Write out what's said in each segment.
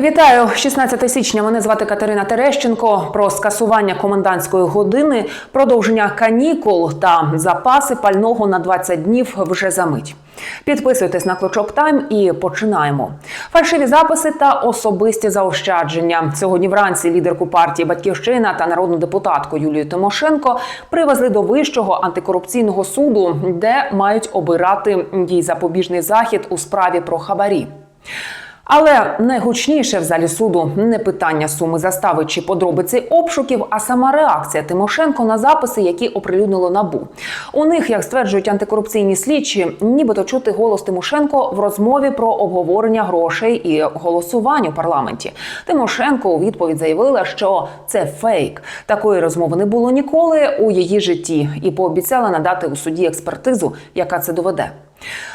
Вітаю 16 січня. Мене звати Катерина Терещенко. Про скасування комендантської години, продовження канікул та запаси пального на 20 днів вже за мить. Підписуйтесь на клочок Тайм і починаємо. Фальшиві записи та особисті заощадження. Сьогодні вранці лідерку партії Батьківщина та народну депутатку Юлію Тимошенко привезли до вищого антикорупційного суду, де мають обирати їй запобіжний захід у справі про хабарі. Але найгучніше в залі суду не питання суми застави чи подробиці обшуків, а сама реакція Тимошенко на записи, які оприлюднило набу. У них, як стверджують антикорупційні слідчі, нібито чути голос Тимошенко в розмові про обговорення грошей і голосувань у парламенті. Тимошенко у відповідь заявила, що це фейк. Такої розмови не було ніколи у її житті, і пообіцяла надати у суді експертизу, яка це доведе.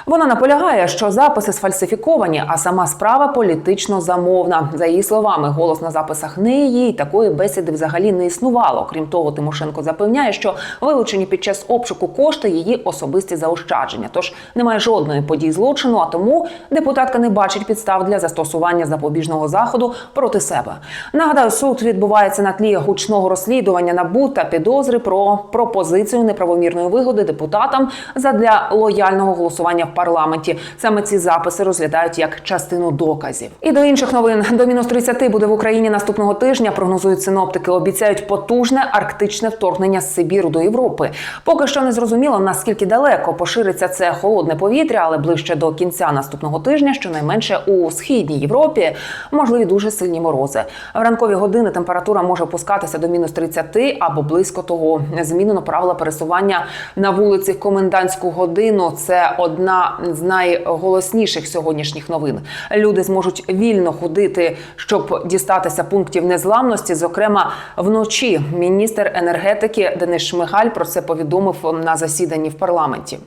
Вона наполягає, що записи сфальсифіковані, а сама справа політично замовна. За її словами, голос на записах не її, такої бесіди взагалі не існувало. Крім того, Тимошенко запевняє, що вилучені під час обшуку кошти її особисті заощадження. Тож немає жодної події злочину, а тому депутатка не бачить підстав для застосування запобіжного заходу проти себе. Нагадаю, суд відбувається на тлі гучного розслідування НАБУ та підозри про пропозицію неправомірної вигоди депутатам задля лояльного голосування в парламенті. Саме ці записи розглядають як частину доказів. І до інших новин до мінус 30 буде в Україні наступного тижня. Прогнозують синоптики. Обіцяють потужне арктичне вторгнення з Сибіру до Європи. Поки що не зрозуміло наскільки далеко пошириться це холодне повітря, але ближче до кінця наступного тижня, щонайменше у східній Європі, можливі дуже сильні морози. В ранкові години температура може опускатися до мінус 30 або близько того. Змінено правила пересування на вулиці в комендантську годину. Це одна з найголосніших сьогоднішніх новин. Люди зможуть вільно ходити, щоб дістатися пунктів незламності. Зокрема, вночі міністр енергетики Денис Шмигаль про це повідомив на засіданні в парламенті.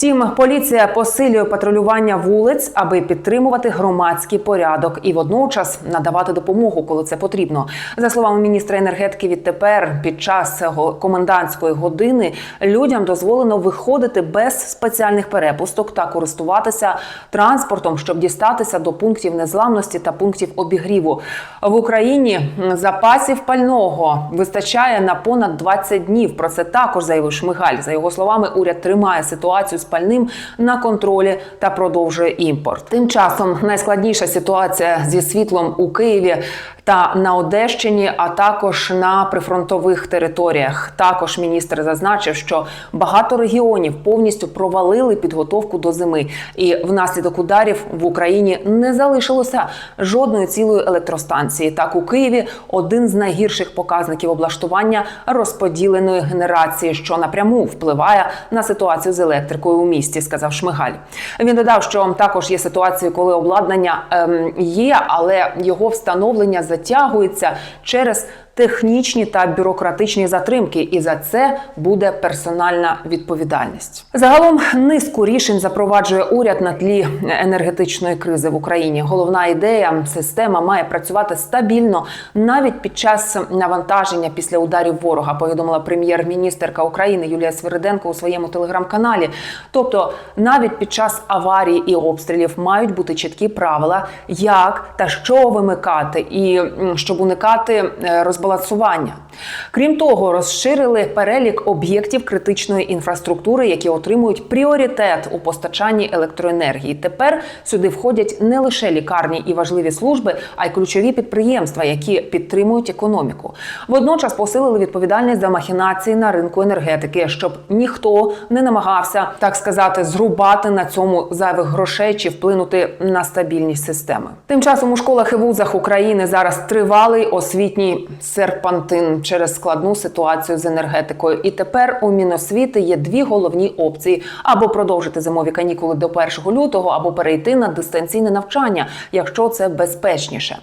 Втім, поліція посилює патрулювання вулиць, аби підтримувати громадський порядок і водночас надавати допомогу, коли це потрібно. За словами міністра енергетики, відтепер під час комендантської години людям дозволено виходити без спеціальних перепусток та користуватися транспортом, щоб дістатися до пунктів незламності та пунктів обігріву. В Україні запасів пального вистачає на понад 20 днів. Про це також заявив Шмигаль. За його словами, уряд тримає ситуацію з пальним на контролі та продовжує імпорт. Тим часом найскладніша ситуація зі світлом у Києві та на Одещині, а також на прифронтових територіях. Також міністр зазначив, що багато регіонів повністю провалили підготовку до зими, і внаслідок ударів в Україні не залишилося жодної цілої електростанції. Так у Києві один з найгірших показників облаштування розподіленої генерації, що напряму впливає на ситуацію з електрикою у місті, сказав Шмигаль. Він додав, що також є ситуації, коли обладнання ем, є, але його встановлення затягується через технічні та бюрократичні затримки, і за це буде персональна відповідальність. Загалом низку рішень запроваджує уряд на тлі енергетичної кризи в Україні. Головна ідея система має працювати стабільно навіть під час навантаження після ударів ворога. Повідомила прем'єр-міністерка України Юлія Свириденко у своєму телеграм-каналі. Тобто, навіть під час аварії і обстрілів мають бути чіткі правила, як та що вимикати, і щоб уникати е, розбалансування. Крім того, розширили перелік об'єктів критичної інфраструктури, які отримують пріоритет у постачанні електроенергії. Тепер сюди входять не лише лікарні і важливі служби, а й ключові підприємства, які підтримують економіку. Водночас посилили відповідальність за махінації на ринку енергетики, щоб ніхто не намагався так сказати зрубати на цьому зайвих грошей чи вплинути на стабільність системи. Тим часом у школах і вузах України зараз тривалий освітній серпантин через складну ситуацію з енергетикою. І тепер у Міносвіти є дві головні опції: або продовжити зимові канікули до 1 лютого, або перейти на дистанційне навчання, якщо це безпечніше.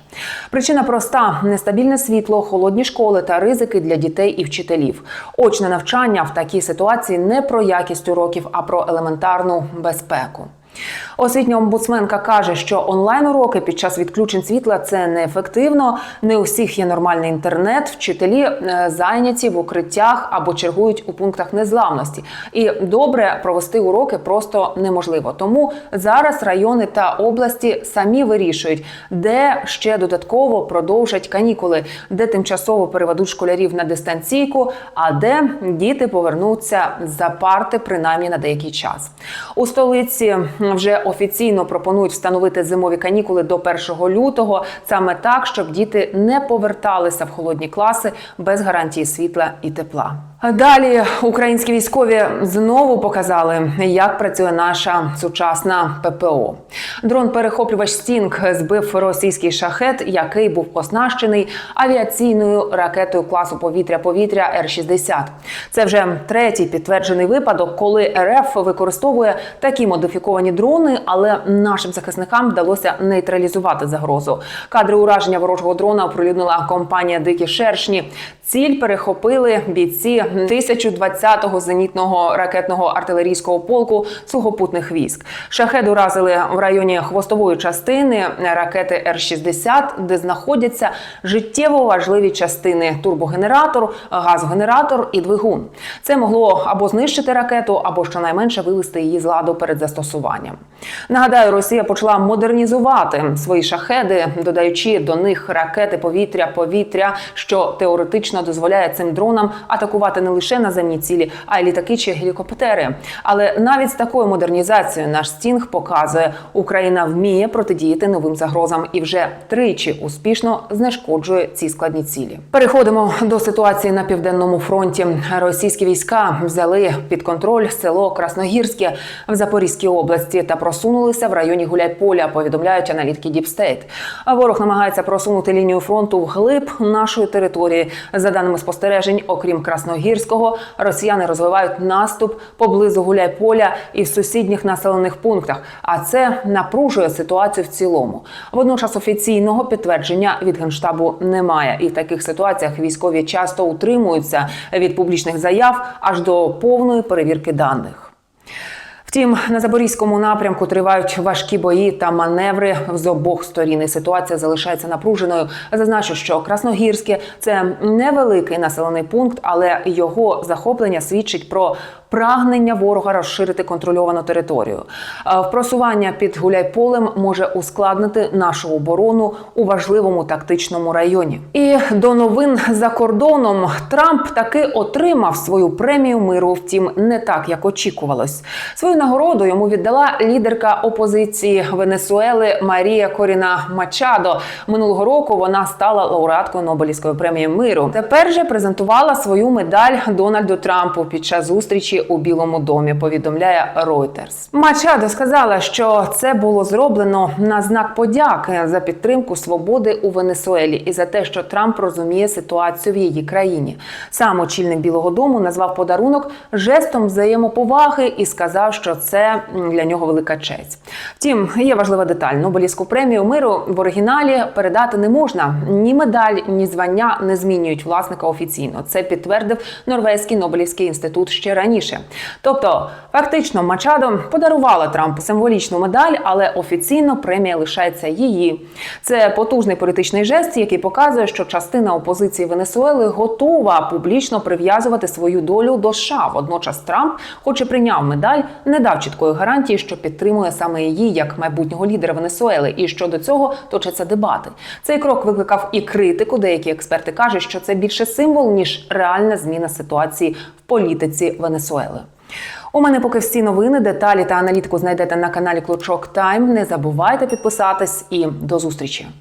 Причина проста: нестабільне світло, холодні школи та ризики для дітей і вчителів. Очне навчання в такій ситуації не про якість уроків, а про елементарну безпеку. Освітня омбудсменка каже, що онлайн-уроки під час відключень світла це неефективно. Не у всіх є нормальний інтернет. Вчителі е, зайняті в укриттях або чергують у пунктах незламності. І добре провести уроки просто неможливо. Тому зараз райони та області самі вирішують, де ще додатково продовжать канікули, де тимчасово переведуть школярів на дистанційку, а де діти повернуться за парти принаймні на деякий час. У столиці вже офіційно пропонують встановити зимові канікули до 1 лютого, саме так, щоб діти не поверталися в холодні класи без гарантії світла і тепла. Далі українські військові знову показали, як працює наша сучасна ППО. Дрон-перехоплювач Стінг збив російський шахет, який був оснащений авіаційною ракетою класу повітря-повітря Р-60. Це вже третій підтверджений випадок, коли РФ використовує такі модифіковані дрони, але нашим захисникам вдалося нейтралізувати загрозу. Кадри ураження ворожого дрона оприлюднила компанія Дикі Шершні. Ціль перехопили бійці 1020-го зенітного ракетного артилерійського полку сухопутних військ. Шахед уразили в районі хвостової частини ракети Р-60, де знаходяться життєво важливі частини турбогенератор, газогенератор і двигун. Це могло або знищити ракету, або щонайменше вивести її з ладу перед застосуванням. Нагадаю, Росія почала модернізувати свої шахеди, додаючи до них ракети повітря-повітря, що теоретично дозволяє цим дронам атакувати не лише наземні цілі, а й літаки чи гелікоптери. Але навіть з такою модернізацією наш стінг показує, Україна вміє протидіяти новим загрозам і вже тричі успішно знешкоджує ці складні цілі. Переходимо до ситуації на південному фронті. Російські війська взяли під контроль село Красногірське в Запорізькій області та просунулися в районі Гуляйполя. Повідомляють аналітики Діпстейт. А ворог намагається просунути лінію фронту вглиб нашої території. За даними спостережень, окрім Красногірського, росіяни розвивають наступ поблизу Гуляйполя і в сусідніх населених пунктах. А це напружує ситуацію в цілому. Водночас офіційного підтвердження від генштабу немає, і в таких ситуаціях військові часто утримуються від публічних заяв аж до повної перевірки даних. Втім, на запорізькому напрямку тривають важкі бої та маневри з обох сторін. І Ситуація залишається напруженою. Зазначу, що Красногірське це невеликий населений пункт, але його захоплення свідчить про прагнення ворога розширити контрольовану територію. А Просування під Гуляйполем може ускладнити нашу оборону у важливому тактичному районі. І до новин за кордоном Трамп таки отримав свою премію миру. Втім, не так як очікувалось. Свою нагороду йому віддала лідерка опозиції Венесуели Марія Коріна Мачадо. Минулого року вона стала лауреаткою Нобелівської премії миру. Тепер же презентувала свою медаль Дональду Трампу під час зустрічі у Білому домі. Повідомляє Reuters. Мачадо сказала, що це було зроблено на знак подяки за підтримку свободи у Венесуелі і за те, що Трамп розуміє ситуацію в її країні. Сам очільник Білого Дому назвав подарунок жестом взаємоповаги і сказав, що це для нього велика честь. Втім, є важлива деталь: Нобелівську премію миру в оригіналі передати не можна. Ні медаль, ні звання не змінюють власника офіційно. Це підтвердив Норвезький Нобелівський інститут ще раніше. Тобто, фактично, Мачадо подарувала Трампу символічну медаль, але офіційно премія лишається її. Це потужний політичний жест, який показує, що частина опозиції Венесуели готова публічно прив'язувати свою долю до США. Водночас Трамп, хоч і прийняв медаль, не дав чіткої гарантії, що підтримує саме її як майбутнього лідера Венесуели. І щодо цього точаться дебати. Цей крок викликав і критику. Деякі експерти кажуть, що це більше символ ніж реальна зміна ситуації в політиці Венесуели. У мене поки всі новини, деталі та аналітику знайдете на каналі Клочок Тайм. Не забувайте підписатись і до зустрічі.